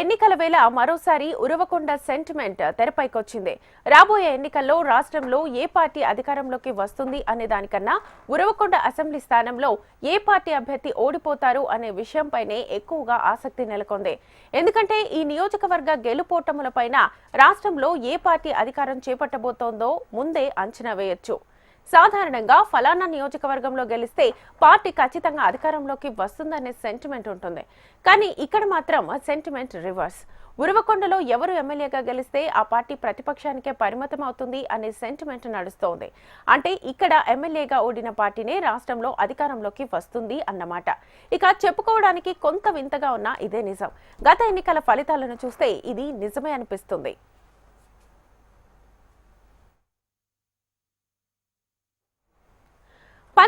ఎన్నికల వేళ మరోసారి ఉరవకొండ సెంటిమెంట్ తెరపైకొచ్చింది. రాబోయే ఎన్నికల్లో రాష్ట్రంలో ఏ పార్టీ అధికారంలోకి వస్తుంది అనే దానికన్నా ఉరవకొండ అసెంబ్లీ స్థానంలో ఏ పార్టీ అభ్యర్థి ఓడిపోతారు అనే విషయంపైనే ఎక్కువగా ఆసక్తి నెలకొంది. ఎందుకంటే ఈ నియోజకవర్గ గెలుపోటములపైన రాష్ట్రంలో ఏ పార్టీ అధికారం చేపట్టబోతోందో ముందే అంచనా వేయొచ్చు. సాధారణంగా ఫలానా నియోజకవర్గంలో గెలిస్తే పార్టీ ఖచ్చితంగా అధికారంలోకి వస్తుందనే సెంటిమెంట్ ఉంటుంది. కానీ ఇక్కడ మాత్రం సెంటిమెంట్ రివర్స్ ఉరవకొండలో ఎవరు ఎమ్మెల్యేగా గెలిస్తే ఆ పార్టీ ప్రతిపక్షానికే పరిమితం అవుతుంది అనే సెంటిమెంట్ నడుస్తోంది. అంటే ఇక్కడ ఎమ్మెల్యేగా ఓడిన పార్టీనే రాష్ట్రంలో అధికారంలోకి వస్తుంది అన్నమాట. ఇక చెప్పుకోవడానికి కొంత వింతగా ఉన్న ఇదే నిజం. గత ఎన్నికల ఫలితాలను చూస్తే ఇది నిజమే అనిపిస్తుంది.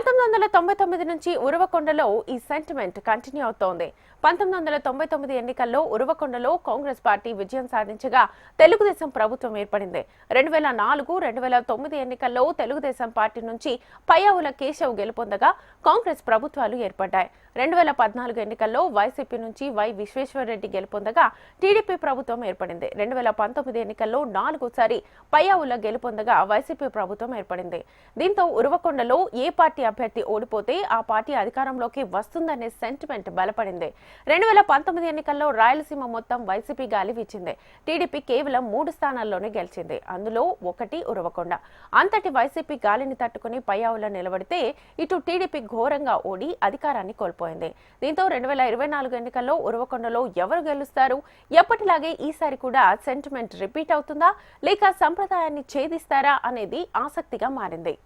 పంతొమ్మిది వందల తొంభై తొమ్మిది నుంచి ఉరవకొండలో ఈ సెంటిమెంట్ కంటిన్యూ అవుతోంది. పంతొమ్మిది వందల తొంభై తొమ్మిది ఎన్నికల్లో ఉరవకొండలో కాంగ్రెస్ పార్టీ విజయం సాధించగా తెలుగుదేశం ప్రభుత్వం ఏర్పడింది. రెండు వేల నాలుగు రెండు వేల తొమ్మిది ఎన్నికల్లో తెలుగుదేశం పార్టీ నుంచి పయ్యావుల కేశవ్ గెలుపొందగా కాంగ్రెస్ ప్రభుత్వాలు ఏర్పడ్డాయి. రెండు వేల పద్నాలుగు ఎన్నికల్లో వైసీపీ నుంచి వై విశ్వేశ్వరరెడ్డి గెలుపొందగా టీడీపీ ప్రభుత్వం ఏర్పడింది. రెండు వేల పంతొమ్మిది ఎన్నికల్లో నాలుగోసారి పయ్యావుల గెలుపొందగా వైసీపీ ప్రభుత్వం ఏర్పడింది. దీంతో ఉరవకొండలో ఏ పార్టీ అభ్యర్థి ఓడిపోతే ఆ పార్టీ అధికారంలోకి వస్తుందనే సెంటిమెంట్ బలపడింది. రెండు వేల పంతొమ్మిది ఎన్నికల్లో రాయలసీమ మొత్తం వైసీపీ గాలి వీచింది. టీడీపీ కేవలం మూడు స్థానాల్లోనే గెలిచింది. అందులో ఒకటి ఉరవకొండ. అంతటి వైసీపీ గాలిని తట్టుకుని పయ్యావులో నిలబడితే ఇటు టీడీపీ ఘోరంగా ఓడి అధికారాన్ని కోల్పోయింది. దీంతో రెండు వేల ఇరవై నాలుగు ఎన్నికల్లో ఉరవకొండలో ఎవరు గెలుస్తారు? ఎప్పటిలాగే ఈసారి కూడా సెంటిమెంట్ రిపీట్ అవుతుందా? లేక సంప్రదాయాన్ని ఛేదిస్తారా? అనేది ఆసక్తిగా మారింది.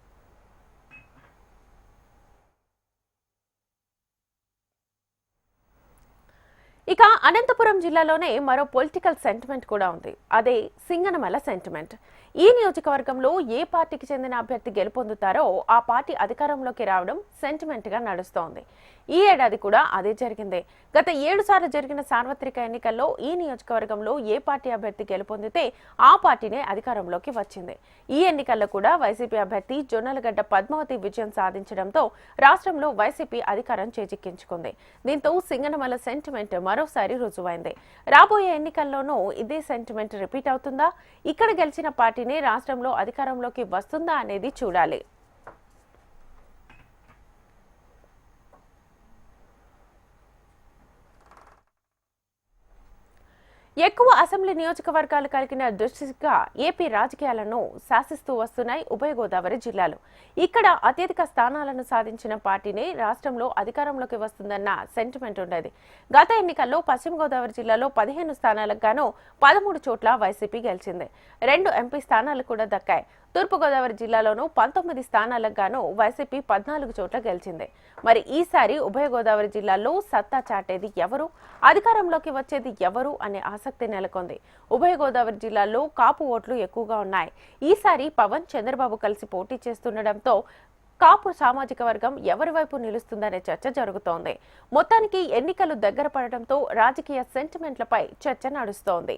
ఇక అనంతపురం జిల్లాలోనే మరో పొలిటికల్ సెంటిమెంట్ కూడా ఉంది. అదే సింగనమల సెంటిమెంట్ ఈ నియోజకవర్గంలో ఏ పార్టీకి చెందిన అభ్యర్థి గెలుపొందుతారో ఆ పార్టీ అధికారంలోకి రావడం సెంటిమెంట్గా నడుస్తోంది. ఈ ఏడాది కూడా అదే జరిగింది. గత ఏడు సార్లు జరిగిన సార్వత్రిక ఎన్నికల్లో ఈ నియోజకవర్గంలో ఏ పార్టీ అభ్యర్థి గెలుపొందితే ఆ పార్టీనే అధికారంలోకి వచ్చింది. ఈ ఎన్నికల్లో కూడా వైసీపీ అభ్యర్థి జొన్నలగడ్డ పద్మావతి విజయం సాధించడంతో రాష్ట్రంలో వైసీపీ అధికారం చేజిక్కించుకుంది. దీంతో సింగనమల సెంటిమెంట్ మరో మరోసారి రుజువైంది. రాబోయే ఎన్నికల్లోనూ ఇదే సెంటిమెంట్ రిపీట్ అవుతుందా? ఇక్కడ గెలిచిన పార్టీనే రాష్ట్రంలో అధికారంలోకి వస్తుందా అనేది చూడాలి. ఎక్కువ అసెంబ్లీ నియోజకవర్గాలు కలిగిన దృష్టిగా ఏపీ రాజకీయాలను శాసిస్తూ వస్తున్నాయి ఉభయ గోదావరి జిల్లాలు. ఇక్కడ అత్యధిక స్థానాలను సాధించిన పార్టీనే రాష్ట్రంలో అధికారంలోకి వస్తుందన్న సెంటిమెంట్ ఉండేది. గత ఎన్నికల్లో పశ్చిమ గోదావరి జిల్లాలో పదిహేను స్థానాలకు గాను పదమూడు చోట్ల వైసీపీ గెలిచింది. రెండు ఎంపీ స్థానాలు కూడా దక్కాయి. తూర్పుగోదావరి జిల్లాలోనూ పంతొమ్మిది స్థానాలకు గాను వైసీపీ పద్నాలుగు చోట్ల గెలిచింది. మరి ఈసారి ఉభయ గోదావరి జిల్లాల్లో సత్తా చాటేది ఎవరు? అధికారంలోకి వచ్చేది ఎవరు అనే ఆసక్తి నెలకొంది. ఉభయ గోదావరి జిల్లాల్లో కాపు ఓట్లు ఎక్కువగా ఉన్నాయి. ఈసారి పవన్ చంద్రబాబు కలిసి పోటీ చేస్తుండటంతో కాపు సామాజిక వర్గం ఎవరి వైపు నిలుస్తుందనే చర్చ జరుగుతోంది. మొత్తానికి ఎన్నికలు దగ్గర పడటంతో రాజకీయ సెంటిమెంట్లపై చర్చ నడుస్తోంది.